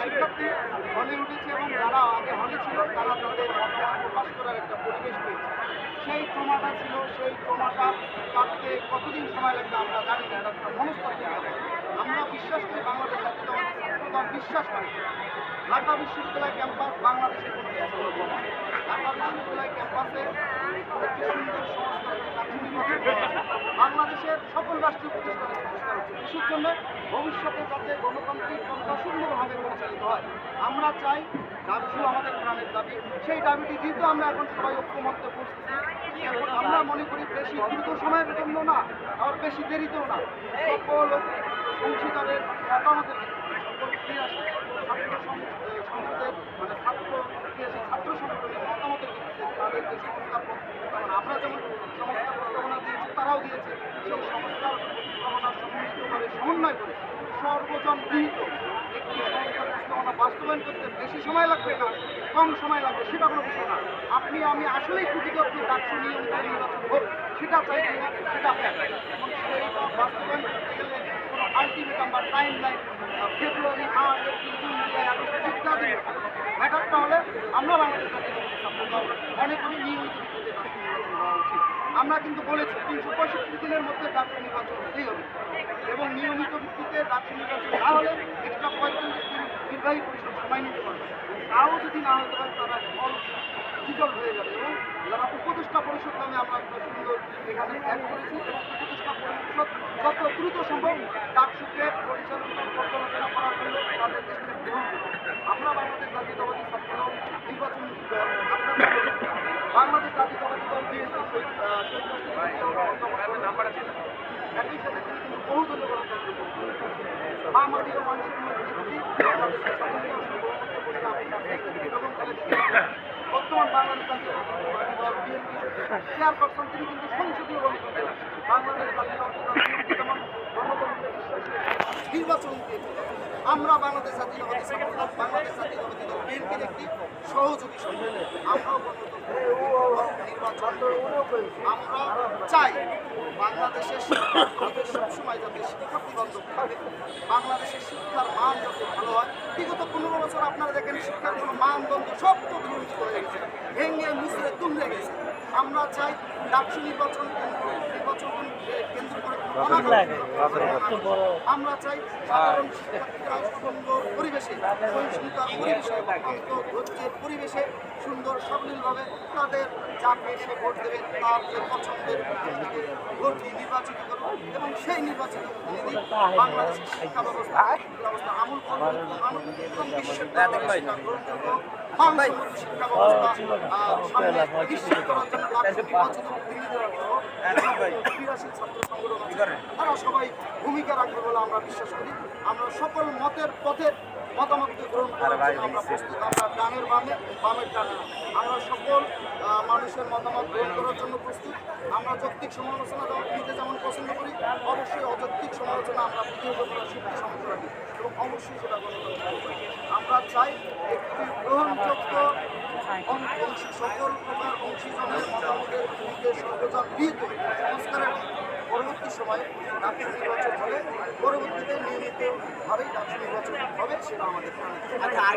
শিক্ষার্থী হলে উঠেছে এবং যারা আগে হলে ছিল, তারা তাদের মতামত প্রকাশ করার একটা পরিবেশ পেয়েছে। সেই ট্রমাটা ছিল, সেই ট্রমাটা কাটতে কতদিন সময় লাগবে আমরা জানি না এটা একটা মনস্তাত্ত্বিক। আমরা বিশ্বাস করি বাংলাদেশ ছাত্রদল বিশ্বাস করি। ঢাকা বিশ্ববিদ্যালয় ক্যাম্পাস বাংলাদেশের কোনো কিছু ঢাকা বিশ্ববিদ্যালয় ক্যাম্পাসে একটি সুন্দর সংস্কার রাষ্ট্রীয় সংস্কার হচ্ছে জন্য ভবিষ্যতে যাতে গণতান্ত্রিক পন্থা সুন্দরভাবে পরিচালিত হয়, আমরা চাই দাবি আমাদের প্রাণের দাবি। সেই দাবিটি যেহেতু আমরা এখন সবাই ঐক্যমত্য করতেছি এখন আমরা মনে করি বেশি দ্রুত সময়ের জন্য না আর বেশি দেরিতেও না। সকল অংশীদারের মতামতের সকল ফিরে ছাত্র সং- এ, সংসদের মানে ছাত্র ক্রিয়াশীল ছাত্র সংগঠনের মতামতের ভিত্তিতে তাদের যে সংস্কার প্রস্তাবনা আমরা যেমন সংস্কার প্রস্তাবনা দিয়েছি তারাও দিয়েছে সেই সংস্কার প্রস্তাবনা সম্মিলিত সমন্বয় করে। সর্বজন একটি সংস্কার প্রস্তাবনা বাস্তবায়ন করতে বেশি সময় লাগবে না, কম সময় লাগবে, সেটা কোনো বিষয় না। আপনি, আমি আসলেই প্রতিপক্ষ ডাকসু নিয়মিত নির্বাচন হোক, সেটা চাই কিনা, সেটা বাস্তবায়ন করতে গেলে কোনো আলটিমেটাম বা time line February March April June July August ইত্যাদি ম্যাটারটা হলে আমরা বাংলাদেশ মনে নিয়মিত ভিত্তিতে ডাকসু নির্বাচন হওয়া উচিত আমরা কিন্তু বলেছি তিনশো পঁয়ষট্টি দিনের মধ্যে ডাকসু নির্বাচন হতেই হবে। এবং নিয়মিত ভিত্তিতে ডাকসু নির্বাচন না হলে এক্সট্রা পঁয়তাল্লিশ দিন নির্বাহী পরিষদ সময় নিতে পারবে তাও যদি না হতে পারে, তারা ফল ডিজল হয়ে যাবে এবং যারা উপদেষ্টা পরিষদ নামে আমরা একটা সুন্দর এখানে অ্যাড করেছি এবং উপদেষ্টা পরিষদ যত দ্রুত সম্ভব ডাকসুকে পরিচালনা বর্তমান বাংলাদেশ চেয়ারপারসন তিনি কিন্তু সংসদীয় বাংলাদেশ নির্বাচন আমরা বাংলাদেশ দল বাংলাদেশ দল বিএনপির একটি সহযোগী নির্বাচন আমরা চাই বাংলাদেশের শিক্ষার্থীদের সবসময় যাতে শিক্ষার্থী বান্ধব থাকে বাংলাদেশের শিক্ষার মান যাতে ভালো হয়। বিগত পনেরো বছর আপনারা দেখেন শিক্ষার কোনো মানদণ্ড সব তো বিরোধিত হয়ে গেছে ভেঙে মুসরে তুমড়ে গেছে। আমরা চাই ডাকসু নির্বাচন কেন্দ্র নির্বাচন কেন্দ্র করে আমরা চাই সাধারণ শিক্ষার্থীরা সুন্দর পরিবেশে সহিষ্ণুতার পরিবেশে পরিবেশে সুন্দর সাবলীলভাবে তাদের যাকে সে ভোট দেবে তার যে পছন্দের ভোট নির্বাচিত করবে এবং সেই নির্বাচিত প্রতিনিধি বাংলাদেশের শিক্ষা ব্যবস্থা ব্যবস্থা আমূল পরিবর্তন এবং বিশ্বের দরবারে সেটা গ্রহণযোগ্য মানসম্মত শিক্ষা ব্যবস্থা সামনে নিশ্চিত করার জন্য তাকে নির্বাচিত প্রতিনিধিরা ক্রীড়াশীল ছাত্র সংগঠন তারা সবাই ভূমিকা রাখবে বলে আমরা বিশ্বাস করি। আমরা সকল মতের পথের মতামতকে গ্রহণ করার জন্য আমরা প্রস্তুত আমরা ডানের বামে বামের ডানে। আমরা সকল মানুষের মতামত গ্রহণ করার জন্য প্রস্তুত। আমরা যৌক্তিক সমালোচনা নিতে যেমন পছন্দ করি অবশ্যই অযৌক্তিক সমালোচনা আমরা প্রতিহত করার শক্তি সামর্থ্য রাখি এবং অবশ্যই সেটা গণতন্ত্র। আমরা চাই একটি গ্রহণযোগ্য সকল প্রকার অংশীজনের মতামতের দিকে সর্বজন বিহিত সংস্কারের সময়ে ডাক্তার নির্বাচন হলে পরবর্তীতে নিয়মিতভাবেই ডাক্তার নির্বাচন হবে সেটা আমাদের